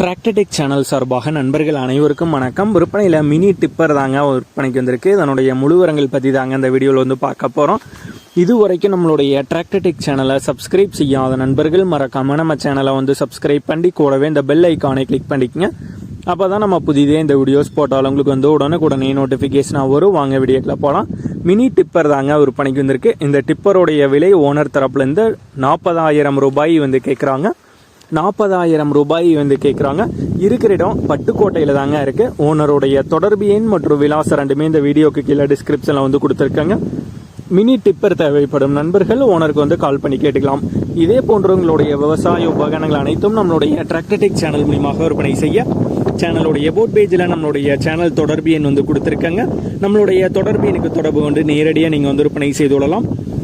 Tractor Tech channel சார்பாக நண்பர்கள் அனைவருக்கும் வணக்கம். விற்பனையில் மினி டிப்பர் தாங்க விற்பனைக்கு வந்திருக்கு. இதனுடைய முழுவரங்கள் பற்றி தாங்க இந்த வீடியோவில் வந்து பார்க்க போகிறோம் இது வரைக்கும் நம்மளுடைய டிராக்டர்டெக் சேனலை சப்ஸ்கிரைப் செய்யாத நண்பர்கள் மறக்காமல் நம்ம சேனலை வந்து சப்ஸ்கிரைப் பண்ணி கூடவே இந்த பெல் ஐக்கானை கிளிக் பண்ணிக்கங்க. அப்போ தான் நம்ம புதிதே இந்த வீடியோஸ் போட்டாலும் உங்களுக்கு வந்து உடனுக்குடனே நோட்டிஃபிகேஷனாக வரும். வாங்க வீடியோக்கில் போகலாம் மினி டிப்பர் தாங்க விற்பனைக்கு வந்திருக்கு. இந்த டிப்பருடைய விலை ஓனர் தரப்புலேருந்து நாற்பதாயிரம் ரூபாய் வந்து கேட்குறாங்க நாற்பதாயிரம் ரூபாய் வந்து கேட்குறாங்க இருக்கிற இடம் பட்டுக்கோட்டையில் தாங்க இருக்குது ஓனருடைய தொடர்பு எண் மற்றும் விலாசம் ரெண்டுமே இந்த வீடியோக்கு கீழே டிஸ்கிரிப்ஷனில் வந்து கொடுத்துருக்காங்க. மினி டிப்பர் தேவைப்படும் நண்பர்கள் ஓனருக்கு வந்து கால் பண்ணி கேட்டுக்கலாம். இதே போன்றவங்களுடைய விவசாய உபகரணங்கள் அனைத்தும் நம்மளுடைய டிராக்டர்டெக் சேனல் மூலியமாக விற்பனை செய்ய சேனலுடைய போட் பேஜில் நம்மளுடைய சேனல் தொடர்பு எண் வந்து கொடுத்துருக்காங்க. நம்மளுடைய தொடர்பு எனக்கு தொடர்பு கொண்டு நேரடியாக நீங்கள் வந்து விற்பனை செய்து கொள்ளலாம்.